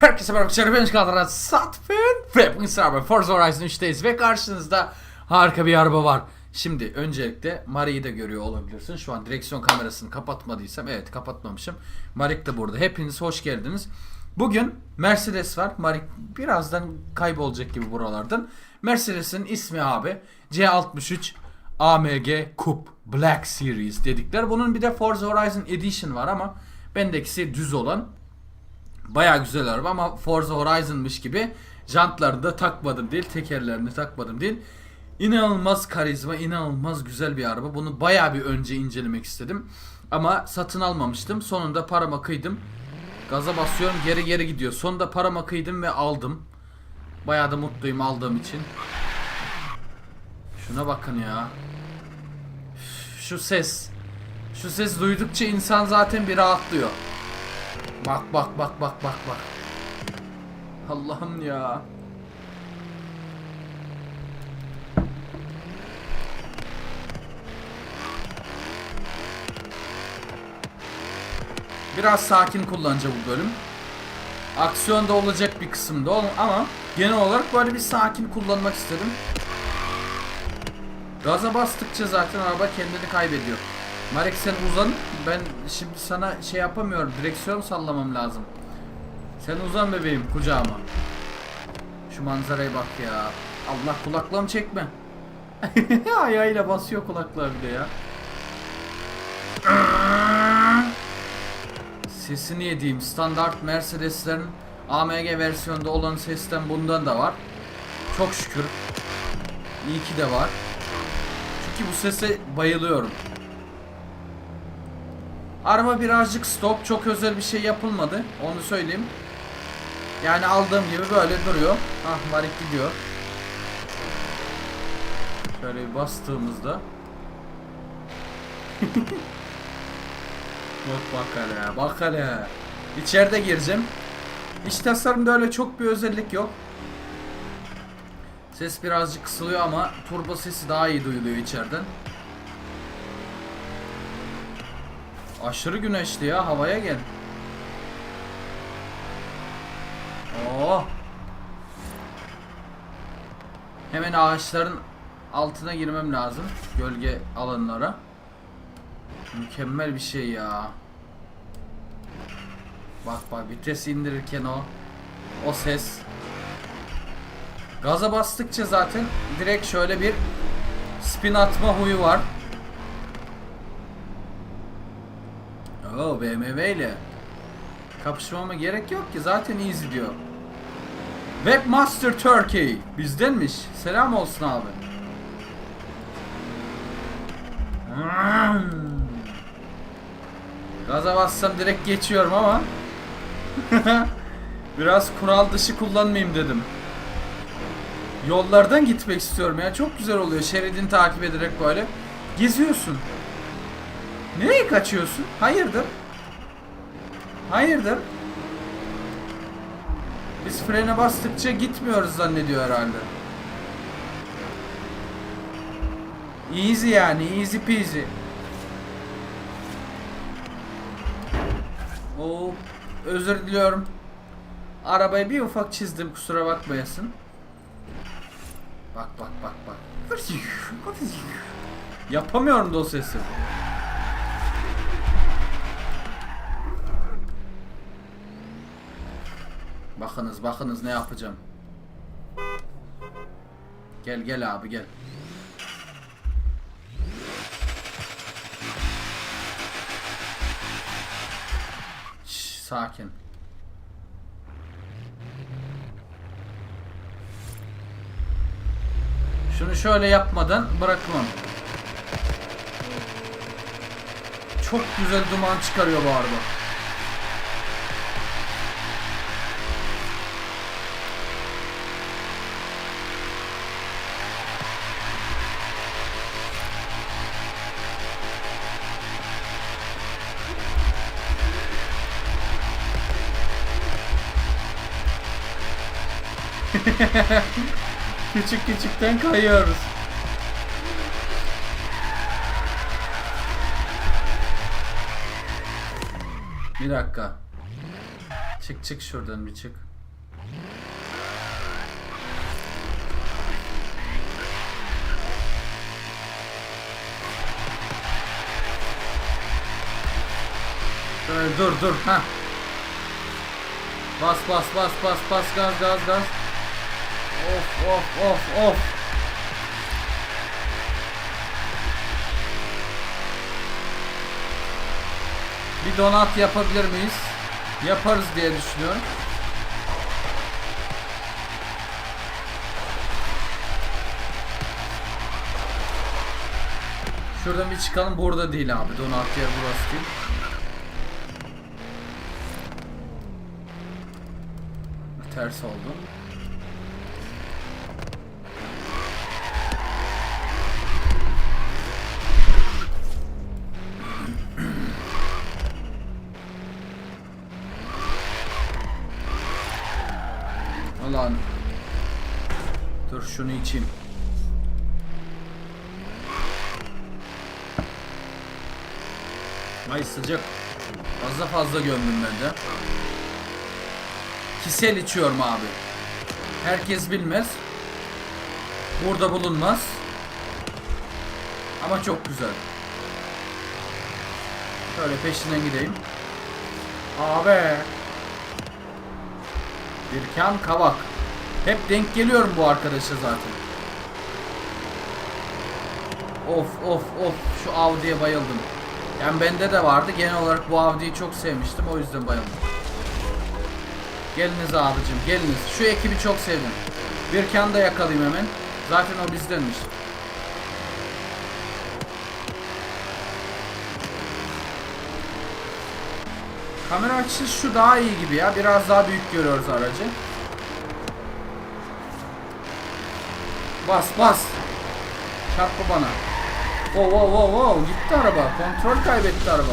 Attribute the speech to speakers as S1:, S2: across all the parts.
S1: Herkese merhaba arkadaşlar ben Kadran Satfin ve bugün beraber Forza Horizon 3'teyiz ve karşınızda harika bir araba var. Şimdi öncelikle Mari'yi de görüyor olabilirsin. Şu an direksiyon kamerasını kapatmadıysam evet kapatmamışım. Marik de burada. Hepiniz hoş geldiniz. Bugün Mercedes var. Marik birazdan kaybolacak gibi buralardan. Mercedes'in ismi abi C63 AMG Coupe Black Series dedikler. Bunun bir de Forza Horizon Edition var ama bendekisi düz olan Baya güzel araba ama Forza Horizon'mış gibi jantlarını da takmadım değil, tekerlerini takmadım değil. İnanılmaz karizma, inanılmaz güzel bir araba. Bunu baya bir önce incelemek istedim. Ama satın almamıştım. Sonunda parama kıydım. Gaza basıyorum geri geri gidiyor. Sonunda parama kıydım ve aldım. Baya da mutluyum aldığım için. Şuna bakın ya. Şu ses. Şu ses duydukça insan zaten bir rahatlıyor. Bak bak bak bak bak bak. Allah'ım ya. Biraz sakin kullanacağım bu bölüm. Aksiyonda olacak bir kısımda ama genel olarak böyle bir sakin kullanmak istedim. Gaza bastıkça zaten araba kendini kaybediyor. Marek sen uzan. Ben şimdi sana şey yapamıyorum. Direksiyon sallamam lazım. Sen uzan bebeğim kucağıma. Şu manzaraya bak ya. Allah kulaklığımı çekme. Ayağıyla basıyor kulaklığa bir de ya. Sesini yediğim standart Mercedeslerin AMG versiyonda olan sesten bundan da var. Çok şükür. İyi ki de var. Çünkü bu sese bayılıyorum. Araba birazcık stop. Çok özel bir şey yapılmadı. Onu söyleyeyim. Yani aldığım gibi böyle duruyor. Ah Marik gidiyor. Şöyle bir bastığımızda. bak bak hele bak hele. İçeride gireceğim. İç tasarımda öyle çok bir özellik yok. Ses birazcık kısılıyor ama turbo sesi daha iyi duyuluyor içeriden. Aşırı güneşli ya havaya gel. Oo. Hemen ağaçların altına girmem lazım. Gölge alanlara. Mükemmel bir şey ya. Bak bak vites indirirken o o ses. Gaza bastıkça zaten direkt şöyle bir spin atma huyu var. Oo BMW ile kapışmama gerek yok ki zaten easy diyor. Webmaster Turkey bizdenmiş. Selam olsun abi. Hmm. Gaza bassam direkt geçiyorum ama biraz kural dışı kullanmayayım dedim. Yollardan gitmek istiyorum ya. Çok güzel oluyor. Şeridini takip ederek böyle geziyorsun. Nereye kaçıyorsun? Hayırdır? Hayırdır? Biz frene bastıkça gitmiyoruz zannediyor herhalde. Easy yani, easy peasy. Oo, özür diliyorum. Arabayı bir ufak çizdim kusura bakmayasın. Bak bak bak bak. Yapamıyorum da o sesi. Bakınız bakınız ne yapacağım. Gel gel abi gel. Şş, sakin. Şunu şöyle yapmadan bırakmam. Çok güzel duman çıkarıyor bu araba. Küçük küçükten kayıyoruz. Bir dakika. Çık çık şuradan bir çık. Şöyle dur dur ha. Bas bas bas bas bas gaz gaz gaz. Of of of of. Bir donat yapabilir miyiz? Yaparız diye düşünüyorum. Şuradan bir çıkalım. Burada değil abi. Donat yer burası değil. Ters oldu. Ulan. Dur şunu içeyim. Ay sıcak. Fazla fazla gömdüm ben de. Kisel içiyorum abi. Herkes bilmez. Burada bulunmaz. Ama çok güzel. Şöyle peşinden gideyim. Abi. Birkan Kavak. Hep denk geliyorum bu arkadaşa zaten. Of of of şu Audi'ye bayıldım. Yani bende de vardı. Genel olarak bu Audi'yi çok sevmiştim. O yüzden bayıldım. Geliniz abicim geliniz. Şu ekibi çok sevdim. Birkan da yakalayayım hemen. Zaten o bizdenmiş. Kamera açısı şu daha iyi gibi ya. Biraz daha büyük görüyoruz aracı. Bas bas. Çarpma bana. Wow wow wow wow. Gitti araba. Kontrol kaybetti araba.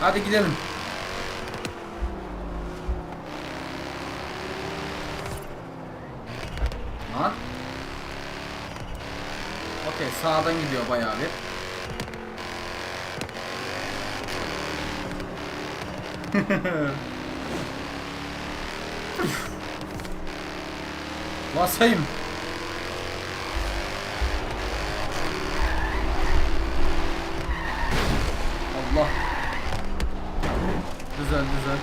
S1: Hadi gidelim. Lan. Okey sağdan gidiyor bayağı bir. Basayım. Allah. Güzel güzel.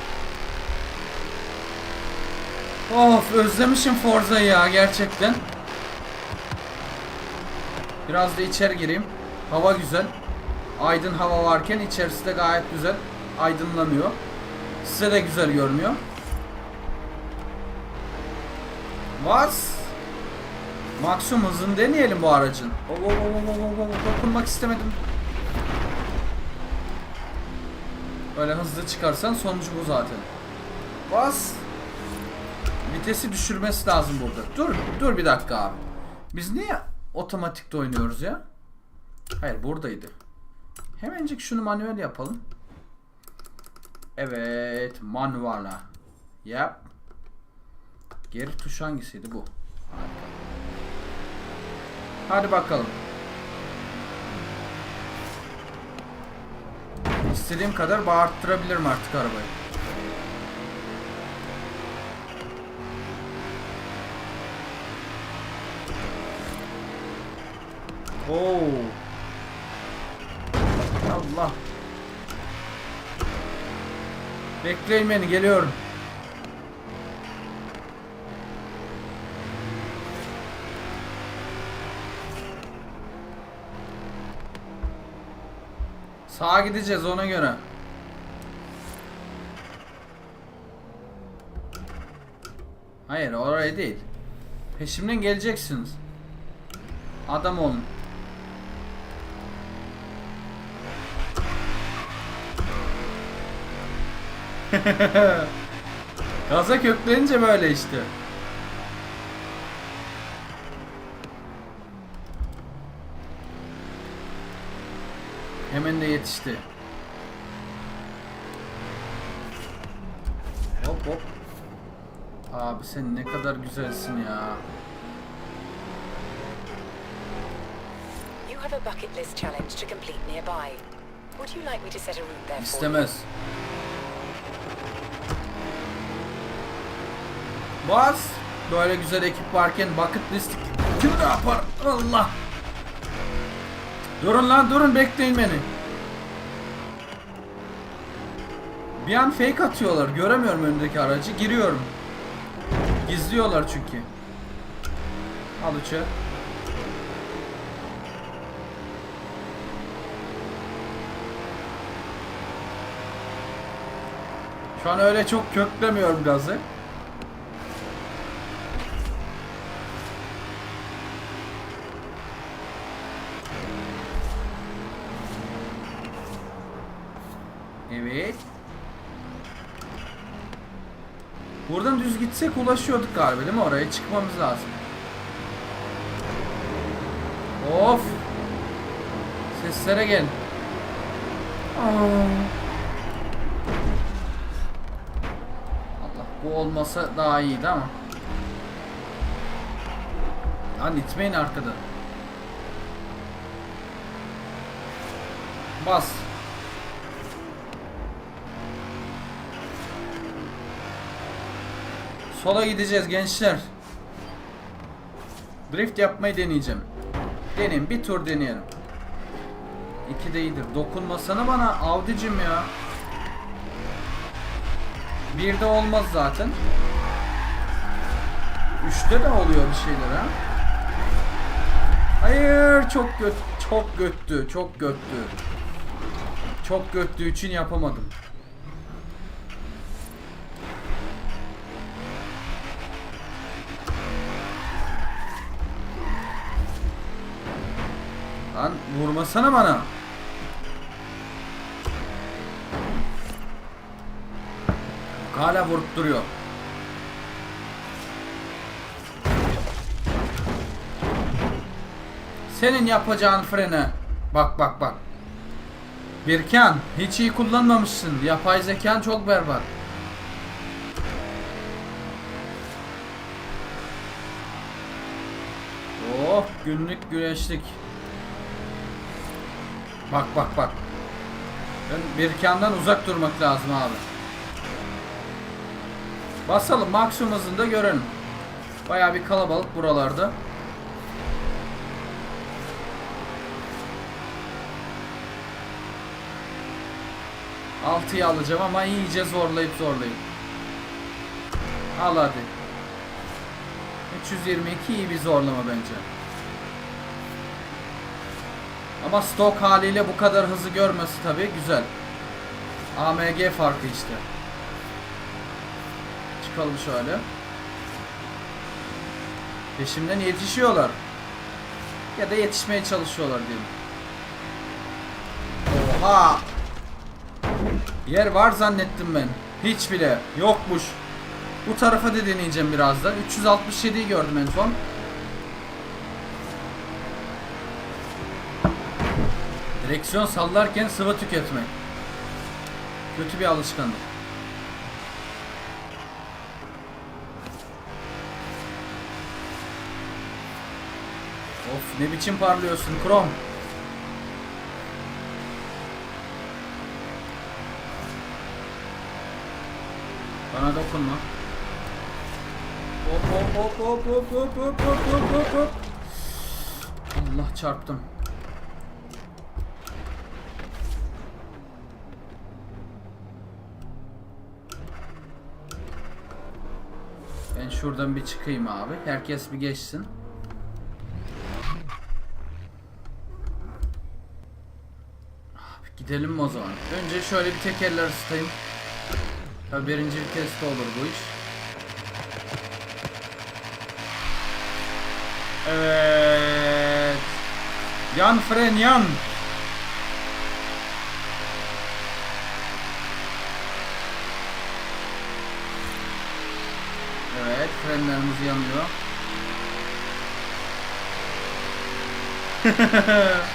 S1: Of özlemişim Forza'yı ya gerçekten. Biraz da içeri gireyim. Hava güzel. Aydın hava varken içerisi de gayet güzel. Aydınlanıyor. Size de güzel görünüyor. Bas. Maksimum hızını deneyelim bu aracın. Oo, oo, oo, oo, oo, oo, Dokunmak istemedim. Böyle hızlı çıkarsan sonucu bu zaten. Bas. Vitesi düşürmesi lazım burada. Dur, dur bir dakika abi. Biz niye otomatikte oynuyoruz ya? Hayır buradaydı. Hemencik şunu manuel yapalım. Evet, manuala. Yap. Geri tuş hangisiydi bu? Hadi bakalım. İstediğim kadar bağırttırabilirim artık arabayı. Oo. Allah. Bekleyin beni geliyorum. Sağa gideceğiz ona göre. Hayır oraya değil. Peşimden geleceksiniz. Adam olun. Gaza köklenince böyle işte. Hemen de yetişti. Hop hop. Abi sen ne kadar güzelsin ya.
S2: You have a bucket list challenge to complete nearby. Would you like me to set a route there for you?
S1: İstemez. Bas. Böyle güzel ekip varken bucket list kim ne yapar? Allah. Durun lan durun bekleyin beni. Bir an fake atıyorlar. Göremiyorum önündeki aracı. Giriyorum. Gizliyorlar çünkü. Al uçağı. Şu an öyle çok köklemiyorum gazı. Evet. Buradan düz gitsek ulaşıyorduk galiba değil mi? Oraya çıkmamız lazım. Of. Seslere gel. Allah bu olmasa daha iyiydi ama. Lan itmeyin arkada. Bas. Sola gideceğiz gençler. Drift yapmayı deneyeceğim. Deneyim bir tur deneyelim. İki de iyidir. Dokunmasana bana Audi'cim ya. Bir de olmaz zaten. Üçte de oluyor bir şeyler ha. Hayır çok göt çok göttü çok göttü. Çok göttüğü için yapamadım. Lan vurmasana bana. Hala vurup duruyor. Senin yapacağın frene. Bak bak bak. Birkan hiç iyi kullanmamışsın. Yapay zekan çok berbat. Oh günlük güneşlik. Bak bak bak. Ben Birkan'dan uzak durmak lazım abi. Basalım maksimum hızında görelim. Baya bir kalabalık buralarda. Altıyı alacağım ama iyice zorlayıp zorlayıp. Al hadi. 322 iyi bir zorlama bence. Ama stok haliyle bu kadar hızı görmesi tabii güzel. AMG farkı işte. Çıkalım şöyle. Peşimden yetişiyorlar. Ya da yetişmeye çalışıyorlar diyelim. Oha! Yer var zannettim ben. Hiç bile yokmuş. Bu tarafa da deneyeceğim birazdan. 367'yi gördüm en son. Direksiyon sallarken sıvı tüketmek. Kötü bir alışkanlık. Of ne biçim parlıyorsun Krom. Bana dokunma. Hop hop hop hop hop hop hop hop hop hop. Allah çarptım. Şuradan bir çıkayım abi. Herkes bir geçsin. Abi gidelim mi o zaman? Önce şöyle bir tekerler ısıtayım. Tabii birinci viteste olur bu iş. Evet. Yan fren yan. Evet frenlerimiz yanıyor.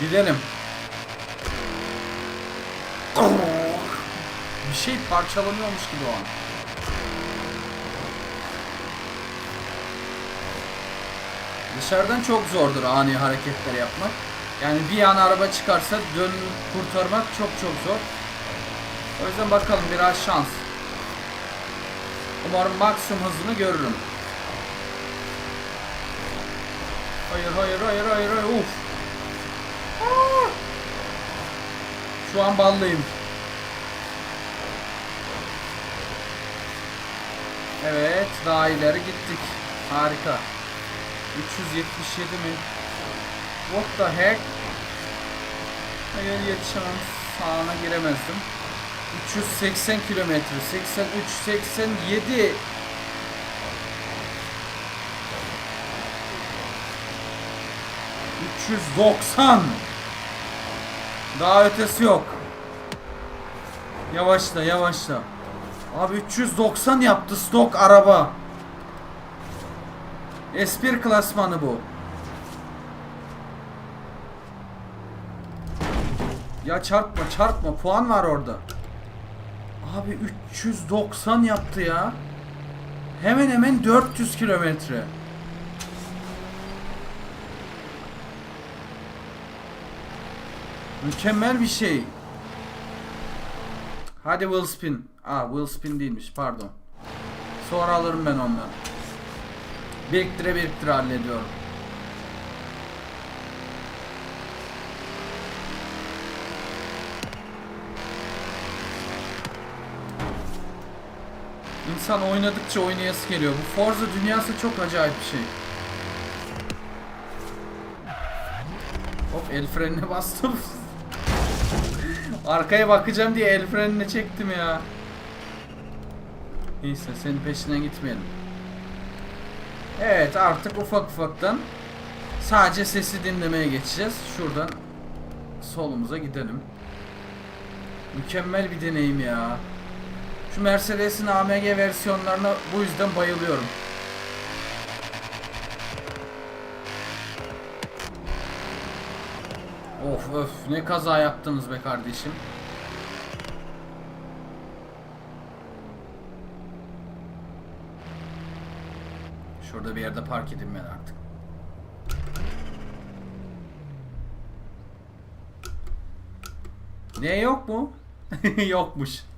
S1: Gidelim. Bir şey parçalanıyormuş gibi o an. Dışarıdan çok zordur ani hareketler yapmak. Yani bir an araba çıkarsa dön kurtarmak çok çok zor. O yüzden bakalım biraz şans. Umarım maksimum hızını görürüm. Hayır hayır hayır hayır hayır uf. Aa! Şu an ballıyım. Evet daha ileri gittik. Harika. 377 mi? What the heck? Hayır yetişemem. Sağına giremezdim. 380 kilometre. 83, 87. ...390... Daha ötesi yok. Yavaşla yavaşla. Abi 390 yaptı stok araba. S1 klasmanı bu. Ya çarpma çarpma puan var orada. Abi 390 yaptı ya. Hemen hemen 400 kilometre. Mükemmel bir şey. Hadi wheel spin. Aa wheel spin değilmiş pardon. Sonra alırım ben ondan. Biriktire biriktire hallediyorum. İnsan oynadıkça oynayası geliyor. Bu Forza dünyası çok acayip bir şey. Hop el frenine bastım. Arkaya bakacağım diye el frenine çektim ya. Neyse senin peşinden gitmeyelim. Evet artık ufak ufaktan sadece sesi dinlemeye geçeceğiz. Şuradan solumuza gidelim. Mükemmel bir deneyim ya. Şu Mercedes'in AMG versiyonlarına bu yüzden bayılıyorum. Of öf ne kaza yaptınız be kardeşim. Şurada bir yerde park edeyim ben artık. Ne yok mu? Yokmuş.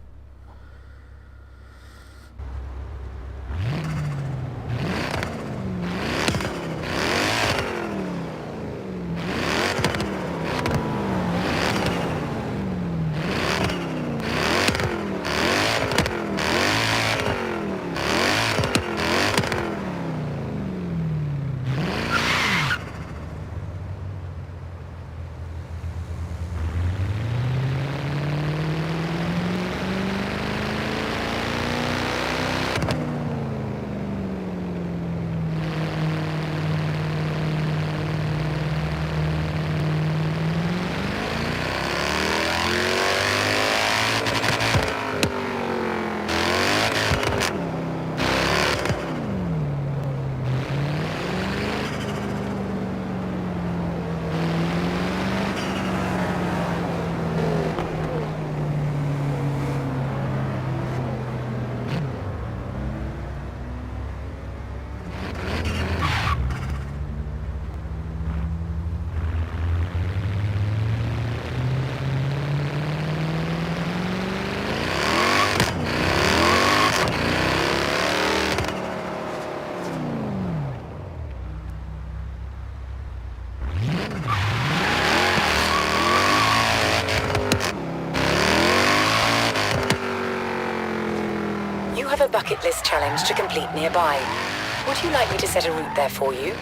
S2: Challenge to complete nearby. Would you like me to set a route there for you?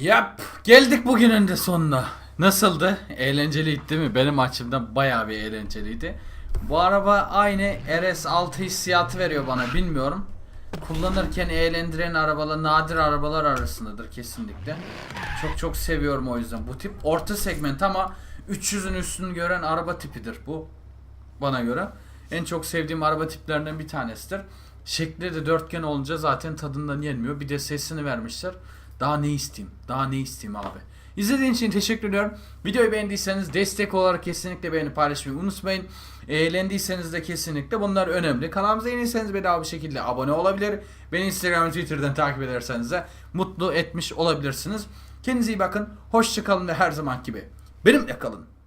S1: Yap. Geldik bugünün de sonuna. Nasıldı? Eğlenceliydi değil mi? Benim açımdan bayağı bir eğlenceliydi. Bu araba aynı RS6 hissiyatı veriyor bana bilmiyorum. Kullanırken eğlendiren arabalar nadir arabalar arasındadır kesinlikle. Çok çok seviyorum o yüzden bu tip. Orta segment ama 300'ün üstünü gören araba tipidir bu. Bana göre. En çok sevdiğim araba tiplerinden bir tanesidir. Şekli de dörtgen olunca zaten tadından yenmiyor. Bir de sesini vermişler. Daha ne isteyeyim? Daha ne isteyeyim abi? İzlediğiniz için teşekkür ediyorum. Videoyu beğendiyseniz destek olarak kesinlikle beğeni paylaşmayı unutmayın. Eğlendiyseniz de kesinlikle bunlar önemli. Kanalımıza yeniyseniz bedava bir şekilde abone olabilir. Beni Instagram ve Twitter'dan takip ederseniz de mutlu etmiş olabilirsiniz. Kendinize iyi bakın. Hoşçakalın ve her zaman gibi benimle kalın.